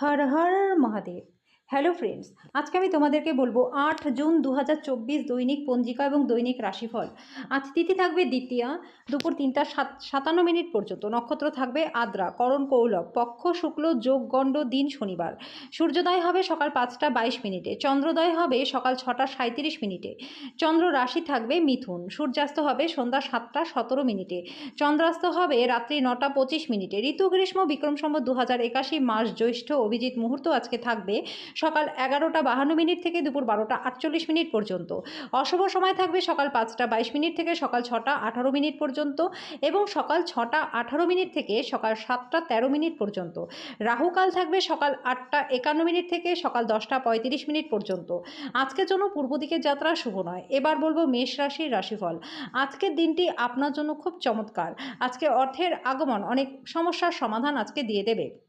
हर हर Mahadev. Hello friends আজকে আমি তোমাদেরকে বলব আট জুন দু হাজার চব্বিশ দৈনিক পঞ্জিকা এবং দৈনিক রাশিফল। আজ তিথি থাকবে দ্বিতীয়া, দুপুর তিনটা সাত, সাতান্ন মিনিট পর্যন্ত। নক্ষত্র থাকবে আদ্রা, করণ কৌলভ পক্ষ, শুক্ল, যোগ, গণ্ড, দিন, শনিবার। সূর্যোদয় হবে সকাল পাঁচটা বাইশ মিনিটে, চন্দ্রোদয় হবে সকাল ছটা সাঁত্রিশ মিনিটে। চন্দ্র রাশি থাকবে মিথুন, সূর্যাস্ত হবে সন্ধ্যা সাতটা সতেরো মিনিটে। চন্দ্রাস্ত হবে রাত্রি নটা পঁচিশ মিনিটে। ঋতু, গ্রীষ্ম বিক্রম সম্বত দু হাজার একাশি মাস জ্যৈষ্ঠ অভিজিৎ মুহূর্ত আজকে থাকবে সকাল এগারোটা বাহান্ন মিনিট থেকে দুপুর বারোটা আটচল্লিশ মিনিট পর্যন্ত। অশুভ সময় থাকবে সকাল পাঁচটা বাইশ মিনিট থেকে সকাল ছটা আঠারো মিনিট পর্যন্ত এবং সকাল ছটা আঠারো মিনিট থেকে সকাল সাতটা তেরো মিনিট পর্যন্ত। রাহুকাল থাকবে সকাল আটটা একান্ন মিনিট থেকে সকাল দশটা পঁয়ত্রিশ মিনিট পর্যন্ত। আজকের জন্য পূর্ব দিকের যাত্রা শুভ নয়। এবার বলব মেষ রাশির রাশিফল। আজকের দিনটি আপনার জন্য খুব চমৎকার। আজকে অর্থের আগমন, অনেক সমস্যার সমাধান আজকে দিয়ে দেবে।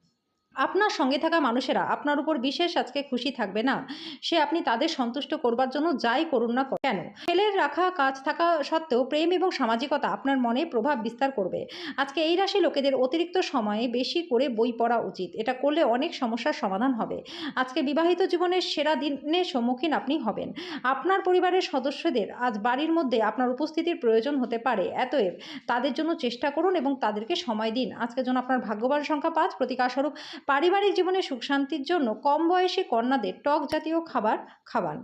আপনার সঙ্গে থাকা মানুষেরা আপনার উপর বিশেষ আজকে খুশি থাকবে না। সে আপনি তাদের সন্তুষ্ট করবার জন্য যাই করুন না কেন? ছেলের রাখা, কাজ থাকা সত্ত্বেও প্রেম এবং সামাজিকতা আপনার মনে প্রভাব বিস্তার করবে। আজকে এই রাশি লোকেদের অতিরিক্ত সময়ে বেশি করে বই পড়া উচিত। এটা করলে অনেক সমস্যার সমাধান হবে। আজকে বিবাহিত জীবনের সেরা দিনের সম্মুখীন আপনি হবেন। আপনার পরিবারের সদস্যদের আজ বাড়ির মধ্যে আপনার উপস্থিতির প্রয়োজন হতে পারে। এতএব তাদের জন্য চেষ্টা করুন এবং তাদেরকে সময় দিন। আজকের জন্য আপনার ভাগ্যবান সংখ্যা পাঁচ প্রতিকারস্বরূপ পারিবারিক জীবনে সুখ শান্তির জন্য কম বয়সী কন্যাদের টক জাতীয় খাবার খাওয়ান।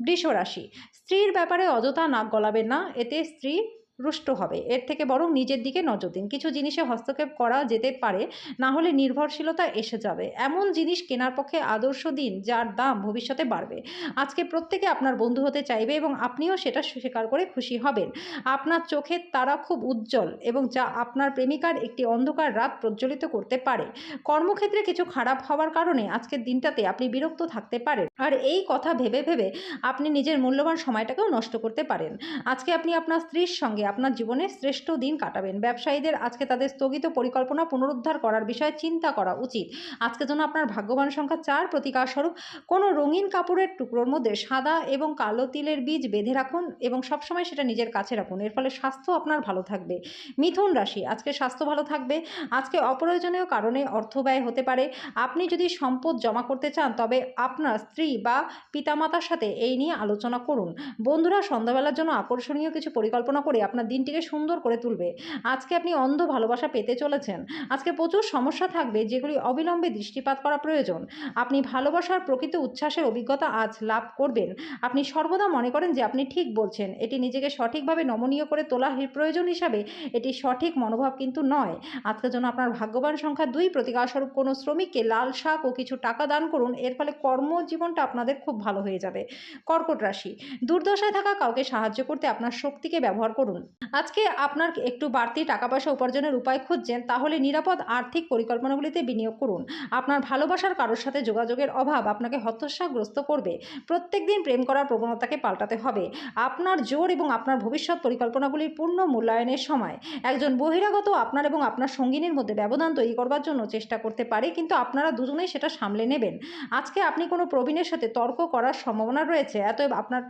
বৃষরাশি, স্ত্রীর ব্যাপারে অযথা নাক গলাবেন না। এতে স্ত্রী রুষ্ট হবে। এর থেকে বরং নিজের দিকে নজর দিন। কিছু জিনিসে হস্তক্ষেপ করা যেতে পারে, না হলে নির্ভরশীলতা এসে যাবে। এমন জিনিস কেনার পক্ষে আদর্শ দিন, যার দাম ভবিষ্যতে বাড়বে। আজকে প্রত্যেকে আপনার বন্ধু হতে চাইবে এবং আপনিও সেটা স্বীকার করে খুশি হবেন। আপনার চোখের তারা খুব উজ্জ্বল এবং যা আপনার প্রেমিকার একটি অন্ধকার রাত প্রজ্বলিত করতে পারে। কর্মক্ষেত্রে কিছু খারাপ হওয়ার কারণে আজকের দিনটাতে আপনি বিরক্ত থাকতে পারেন। আর এই কথা ভেবে ভেবে আপনি নিজের মূল্যবান সময়টাকেও নষ্ট করতে পারেন। আজকে আপনি আপনার স্ত্রীর সঙ্গে আপনার জীবনের শ্রেষ্ঠ দিন কাটাবেন। ব্যবসায়ীদের আজকে তাদের স্থগিত পরিকল্পনা পুনরুদ্ধার করার বিষয়ে চিন্তা করা উচিত। আজকে জন্য আপনার ভাগ্যবান সংখ্যা চার প্রতিকার স্বরূপ কোনো রঙিন কাপড়ের টুকরোর মধ্যে সাদা এবং কালো তিলের বীজ বেঁধে রাখুন এবং সবসময় সেটা নিজের কাছে রাখুন। এর ফলে স্বাস্থ্য আপনার ভালো থাকবে। মিথুন রাশি, আজকে স্বাস্থ্য ভালো থাকবে। আজকে অপ্রয়োজনীয় কারণে অর্থ ব্যয় হতে পারে। আপনি যদি সম্পদ জমা করতে চান, তবে আপনার স্ত্রী বা পিতামাতার সাথে এই নিয়ে আলোচনা করুন। বন্ধুরা, সন্ধ্যাবেলার জন্য আকর্ষণীয় কিছু পরিকল্পনা করে আপনার দিনটিকে সুন্দর করে তুলবে। আজকে আপনি অন্ধ ভালোবাসা পেতে চলেছেন। আজকে প্রচুর সমস্যা থাকবে যেগুলি অবিলম্বে দৃষ্টিপাত করা প্রয়োজন। আপনি ভালোবাসার প্রকৃত উচ্ছ্বাসের অভিজ্ঞতা আজ লাভ করবেন। আপনি সর্বদা মনে করেন যে আপনি ঠিক বলছেন। এটি নিজেকে সঠিকভাবে নমনীয় করে তোলা প্রয়োজন হিসাবে এটি সঠিক মনোভাব কিন্তু নয়। আজকের জন্য আপনার ভাগ্যবান সংখ্যা দুই প্রতিকারস্বরূপ কোনো শ্রমিককে লাল শাক ও কিছু টাকা দান করুন, এর ফলে কর্মজীবনটা আপনাদের খুব ভালো হয়ে যাবে। কর্কট রাশি, দুর্দশায় থাকা কাউকে সাহায্য করতে আপনার শক্তিকে ব্যবহার করুন। আজকে আপনার একটু বাড়তি টাকা পয়সা উপার্জনের উপায় খুঁজছেন, তাহলে নিরাপদ আর্থিক পরিকল্পনাগুলিতে বিনিয়োগ করুন। আপনার ভালোবাসার কারোর সাথে যোগাযোগের অভাব আপনাকে হতোৎসাহগ্রস্ত করবে। প্রত্যেক দিন প্রেম করার প্রবণতাকে পাল্টাতে হবে। আপনার জোর এবং আপনার ভবিষ্যৎ পরিকল্পনাগুলির পূর্ণ মূল্যায়নের সময় একজন বহিরাগত আপনার এবং আপনার সঙ্গিনীর মধ্যে ব্যবধান তৈরি করবার জন্য চেষ্টা করতে পারে, কিন্তু আপনারা দুজনেই সেটা সামলে নেবেন। আজকে আপনি কোনো প্রবীণের সাথে তর্ক করার সম্ভাবনা রয়েছে, অতএব আপনার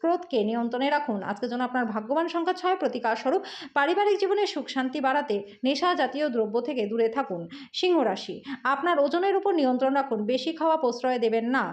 ক্রোধকে নিয়ন্ত্রণে রাখুন। আজকে যেন আপনার ভাগ্যবান সংখ্যা ছয় প্রতিকারস্বরূপ পারিবারিক জীবনে সুখ শান্তি বাড়াতে নেশা জাতীয় দ্রব্য থেকে দূরে থাকুন। সিংহ রাশি, আপনার ওজনের উপর নিয়ন্ত্রণ রাখুন, বেশি খাওয়া প্রশ্রয় দেবেন না।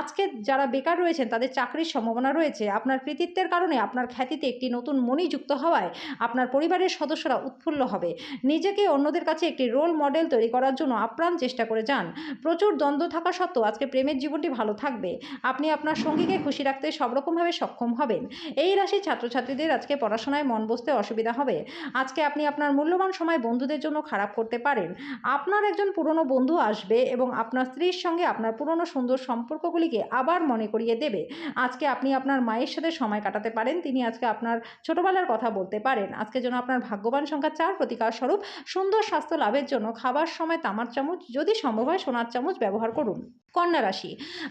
আজকে যারা বেকার রয়েছেন, তাদের চাকরির সম্ভাবনা রয়েছে। আপনার কৃতিত্বের কারণে আপনার খ্যাতিতে একটি নতুন মণি যুক্ত হওয়ায় আপনার পরিবারের সদস্যরা উৎফুল্ল হবে। নিজেকে অন্যদের কাছে একটি রোল মডেল তৈরি করার জন্য আপ্রাণ চেষ্টা করে যান। প্রচুর দ্বন্দ্ব থাকা সত্ত্বেও আজকে প্রেমের জীবনটি ভালো থাকবে। আপনি আপনার সঙ্গীকে খুশি রাখতে সব রকমভাবে সক্ষম হবেন। এই রাশির ছাত্রছাত্রীদের আজকে পড়াশোনায় মন বসতে অসুবিধা হবে। আজকে আপনি আপনার মূল্যবান সময় বন্ধুদের জন্য খারাপ করতে পারেন। আপনার একজন পুরনো বন্ধু আসবে এবং আপনার স্ত্রীর সঙ্গে আপনার পুরনো সুন্দর সম্পর্কগুলিকে আবার মনে করিয়ে দেবে। আজকে আপনি আপনার মায়ের সাথে সময় কাটাতে পারেন, তিনি আজকে আপনার ছোটবেলার কথা বলতে পারেন। আজকে যেন আপনার ভাগ্যবান সংখ্যা চার প্রতিকার স্বরূপ, সুন্দর স্বাস্থ্য লাভের জন্য খাবার সময় তামার চামচ, যদি সম্ভব হয় সোনার চামচ ব্যবহার করুন। কন্যা রাশি,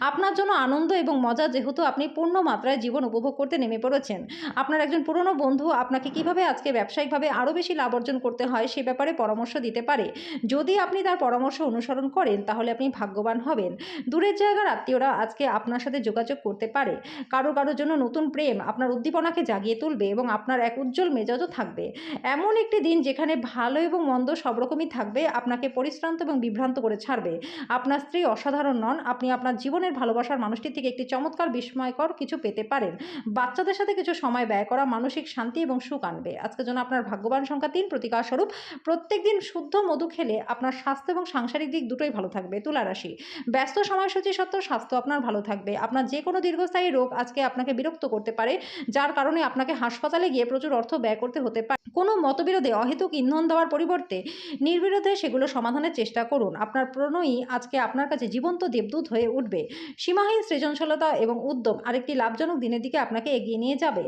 আপনার জন্য আনন্দ এবং মজা যেহেতু আপনি পূর্ণ মাত্রায় জীবন উপভোগ করতে নেমে পড়েছেন। আপনার একজন পুরনো বন্ধু আপনাকে কীভাবে আজকে ব্যবসায়িকভাবে আরও বেশি লাভ অর্জন করতে হয় সে ব্যাপারে পরামর্শ দিতে পারে? যদি আপনি তার পরামর্শ অনুসরণ করেন, তাহলে আপনি ভাগ্যবান হবেন। দূরের জায়গার আত্মীয়রা আজকে আপনার সাথে যোগাযোগ করতে পারে। কারও কারোর জন্য নতুন প্রেম আপনার উদ্দীপনাকে জাগিয়ে তুলবে এবং আপনার এক উজ্জ্বল মেজাজও থাকবে। এমন একটি দিন যেখানে ভালো এবং মন্দ সব রকমই থাকবে, আপনাকে পরিশ্রান্ত এবং বিভ্রান্ত করে ছাড়বে। আপনার স্ত্রী অসাধারণ নন, আপনি আপনার জীবনের ভালোবাসার মানুষটির থেকে একটি চমৎকার বিস্ময়কর কিছু পেতে পারেন। বাচ্চাদের সাথে কিছু সময় ব্যয় করা, মানসিক শান্তি এবং সুখ আনবে আজকের জন্য আপনার ভাগ্যবান সংখ্যা তিন। প্রতিকার স্বরূপ প্রত্যেক দিন শুদ্ধ মধু খেলে আপনার স্বাস্থ্য এবং সাংসারিক দিক দুটোই ভালো থাকবে। তুলা রাশি, ব্যস্ত সময়সূচি সত্ত্বেও স্বাস্থ্য আপনার ভালো থাকবে। আপনার যে কোনো দীর্ঘস্থায়ী রোগ আজকে আপনাকে বিরক্ত করতে পারে, যার কারণে আপনাকে হাসপাতালে গিয়ে প্রচুর অর্থ ব্যয় করতে হতে পারে। কোনো মতবিরোধে অহেতুক ইন্ধন দেওয়ার পরিবর্তে নির্বিরোধে সেগুলো সমাধানের চেষ্টা করুন। আপনার প্রণয়ী আজকে আপনার কাছে জীবন্ত দেবদূত হয়ে উঠবে। সীমাহীন সৃজনশীলতা এবং উদ্যম আরেকটি লাভজনক দিনের দিকে আপনাকে এগিয়ে নিয়ে যাবে।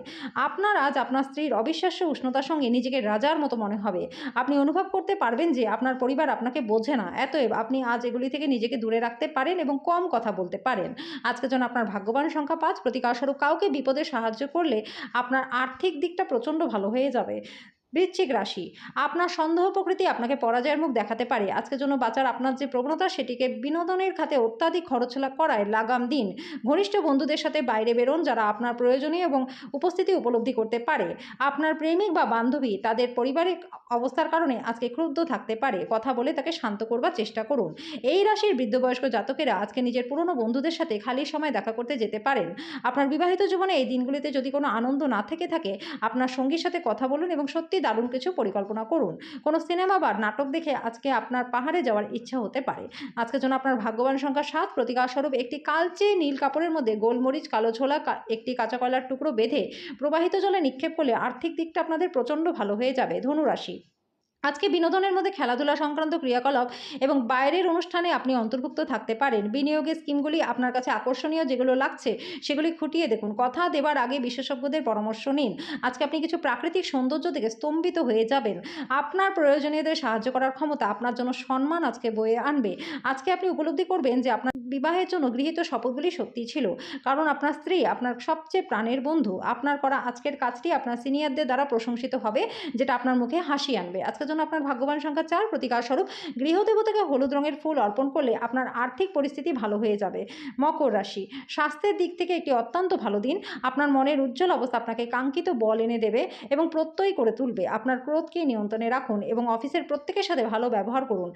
আপনার আজ আপনার স্ত্রীর অবিশ্বাস্য উষ্ণতার সঙ্গে নিজেকে রাজার মতো মনে হবে। আপনি অনুভব করতে পারবেন যে আপনার পরিবার আপনাকে বোঝে না। এতএব আপনি আজ এগুলি থেকে নিজেকে দূরে রাখতে পারেন এবং কম কথা বলতে পারেন। আজকের জন্য আপনার ভাগ্যবান সংখ্যা পাঁচ, প্রতিকারস্বরূপ কাউকে বিপদে সাহায্য করলে আপনার আর্থিক দিকটা প্রচণ্ড ভালো হয়ে যাবে। বৃশ্চিক রাশি। আপনার সন্দেহ প্রকৃতি আপনাকে পরাজয়ের মুখ দেখাতে পারে। আজকের জন্য বাঁচার আপনার যে প্রবণতা, সেটিকে বিনোদনের খাতে অত্যাধিক খরচলা করায় লাগাম দিন। ঘনিষ্ঠ বন্ধুদের সাথে বাইরে বেরোন, যারা আপনার প্রয়োজনীয় এবং উপস্থিতি উপলব্ধি করতে পারে। আপনার প্রেমিক বা বান্ধবী তাদের পারিবারিক অবস্থার কারণে আজকে ক্রুদ্ধ থাকতে পারে। কথা বলে তাকে শান্ত করবার চেষ্টা করুন। এই রাশির বৃদ্ধবয়স্ক জাতকেরা আজকে নিজের পুরনো বন্ধুদের সাথে খালি সময় দেখা করতে যেতে পারেন। আপনার বিবাহিত জীবনে এই দিনগুলিতে যদি কোনো আনন্দ না থেকে থাকে, আপনার সঙ্গীর সাথে কথা বলুন এবং সত্যি দারুণ কিছু পরিকল্পনা করুন। কোনো সিনেমা বা নাটক দেখে আজকে আপনার পাহাড়ে যাওয়ার ইচ্ছা হতে পারে। আজকের জন্য আপনার ভাগ্যবান সংখ্যা সাত। প্রতিকার স্বরূপ একটি কালচে নীল কাপড়ের মধ্যে গোলমরিচ, কালো ছোলা একটি কাঁচা কয়লার টুকরো বেঁধে প্রবাহিত জলে নিক্ষেপ করলে আর্থিক দিকটা আপনাদের প্রচণ্ড ভালো হয়ে যাবে। ধনুরাশি। আজকে বিনোদনের মধ্যে খেলাধুলা সংক্রান্ত ক্রিয়াকলাপ এবং বাইরের অনুষ্ঠানে আপনি অন্তর্ভুক্ত থাকতে পারেন। বিনিয়োগের স্কিমগুলি আপনার কাছে আকর্ষণীয় যেগুলো লাগছে, সেগুলি খুঁটিয়ে দেখুন। কথা দেবার আগে বিশেষজ্ঞদের পরামর্শ নিন। আজকে আপনি কিছু প্রাকৃতিক সৌন্দর্য থেকে স্তম্ভিত হয়ে যাবেন। আপনার প্রয়োজনীয়দের সাহায্য করার ক্ষমতা আপনার জন্য সম্মান আজকে বয়ে আনবে। আজকে আপনি উপলব্ধি করবেন যে আপনার বিবাহের জন্য গৃহীত শপথগুলি সত্যি ছিল। কারণ আপনার স্ত্রী আপনার সবচেয়ে প্রাণের বন্ধু। আপনার করা আজকের কাজটি আপনার সিনিয়রদের দ্বারা প্রশংসিত হবে, যেটা আপনার মুখে হাসি আনবে। আজকের জন্য আপনার ভাগ্যবান সংখ্যা চার। প্রতিকার স্বরূপ গৃহদেবতাকে হলুদ রঙের ফুল অর্পণ করলে আপনার আর্থিক পরিস্থিতি ভালো হয়ে যাবে। মকর রাশি, স্বাস্থ্যের দিক থেকে একটি অত্যন্ত ভালো দিন। আপনার মনের উজ্জ্বল অবস্থা আপনাকে কাঙ্ক্ষিত বল এনে দেবে এবং প্রত্যয় করে তুলবে। আপনার ক্রোধকে নিয়ন্ত্রণে রাখুন এবং অফিসের প্রত্যেকের সাথে ভালো ব্যবহার করুন।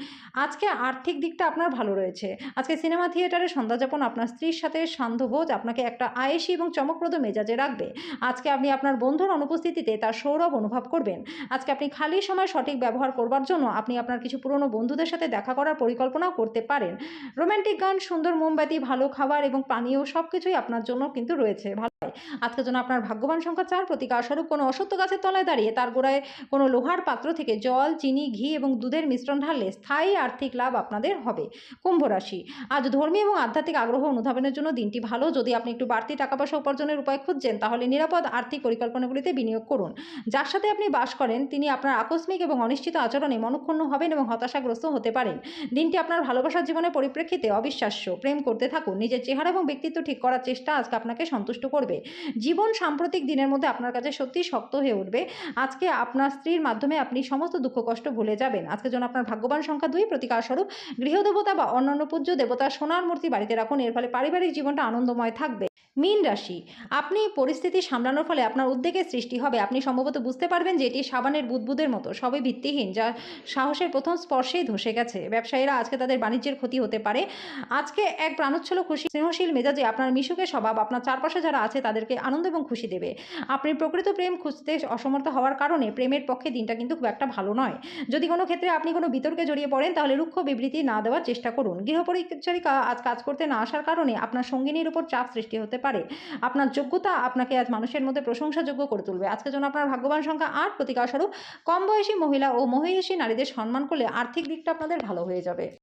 আজকে আর্থিক দিকটা আপনার ভালো রয়েছে। আজকে সিনেমা থিয়েটারে সন্ধ্যাযাপন আপনার স্ত্রীর সাথে সান্ধ্যভোজ আপনাকে একটা আয়েসি এবং চমকপ্রদ মেজাজে রাখবে। আজকে আপনি আপনার বন্ধুর অনুপস্থিতিতে তার সৌরভ অনুভব করবেন। আজকে আপনি খালি সময় সঠিক ব্যবহার করবার জন্য আপনি আপনার কিছু পুরনো বন্ধুদের সাথে দেখা করার পরিকল্পনাও করতে পারেন। রোমান্টিক গান, সুন্দর মোমবাতি, ভালো খাবার এবং পানীয় সব কিছুই আপনার জন্য কিন্তু রয়েছে। ভালো আজকের জন্য আপনার ভাগ্যবান সংখ্যা চার প্রতিকার স্বরূপ কোনো অসত্য গাছের তলায় দাঁড়িয়ে তার গোড়ায় কোনো লোহার পাত্র থেকে জল, চিনি, ঘি এবং দুধের মিশ্রণ ঢাললে স্থায়ী আর্থিক লাভ আপনাদের হবে। কুম্ভ রাশি, আজ ধর্মী এবং আধ্যাত্মিক আগ্রহ অনুধাবনের জন্য দিনটি ভালো। যদি আপনি একটু বাড়তি টাকা পয়সা উপার্জনের উপায় খুঁজছেন, তাহলে নিরাপদ আর্থিক পরিকল্পনাগুলিতে বিনিয়োগ করুন। যার সাথে আপনি বাস করেন, তিনি আপনার আকস্মিক এবং অনিশ্চিত আচরণে মনক্ষুণ্ণ হবেন এবং হতাশাগ্রস্ত হতে পারেন। দিনটি আপনার ভালোবাসার জীবনের পরিপ্রেক্ষিতে অবিশ্বাস্য। প্রেম করতে থাকুন। নিজের চেহারা এবং ব্যক্তিত্ব ঠিক করার চেষ্টা আজকে আপনাকে সন্তুষ্ট করবে। জীবন সাম্প্রতিক দিনের মধ্যে আপনার কাছে সত্যি শক্ত হয়ে উঠবে। আজকে আপনার স্ত্রীর মাধ্যমে আপনি সমস্ত দুঃখ কষ্ট ভুলে যাবেন। আজকের জন্য আপনার ভাগ্যবান সংখ্যা দুই প্রতিকার স্বরূপ গৃহদেবতা বা অন্যান্য পূজ্য দেবতা সোনার মূর্তি বাড়িতে রাখুন। এর ফলে পারিবারিক জীবনটা আনন্দময় থাকবে। মীন রাশি, আপনি পরিস্থিতি সামলানোর ফলে আপনার উদ্বেগের সৃষ্টি হবে। আপনি সম্ভবত বুঝতে পারবেন যে এটি সাবানের বুদবুদের মতো, সবই ভিত্তিহীন, যা সাহসের প্রথম স্পর্শেই ধসে গেছে। ব্যবসায়ীরা আজকে তাদের বাণিজ্যের ক্ষতি হতে পারে। আজকে এক প্রাণোচ্ছল খুশি, স্নেহশীল মেজাজে আপনার মিশুকে স্বভাব, আপনার চারপাশে যারা আছে তাদেরকে আনন্দ এবং খুশি দেবে। আপনি প্রকৃত প্রেম খুঁজতে অসমর্থ হওয়ার কারণে প্রেমের পক্ষে দিনটা কিন্তু খুব একটা ভালো নয়। যদি কোনো ক্ষেত্রে আপনি কোনো বিতর্কে জড়িয়ে পড়েন, তাহলে রুক্ষ বিবৃতি না দেওয়ার চেষ্টা করুন। গৃহপরিচারিকা আজ কাজ করতে না আসার কারণে আপনার সঙ্গিনীর উপর চাপ সৃষ্টি হতে পারে। আপনার যোগ্যতা আপনাকে আজ মানুষের মধ্যে প্রশংসাযোগ্য করে তুলবে। আজকের জন্য আপনার ভাগ্যবান সংখ্যা আট। প্রতিকার স্বরূপ কম বয়সী মহিলা ও মহিষী নারীদের সম্মান করলে আর্থিক দিকটা আপনাদের ভালো হয়ে যাবে।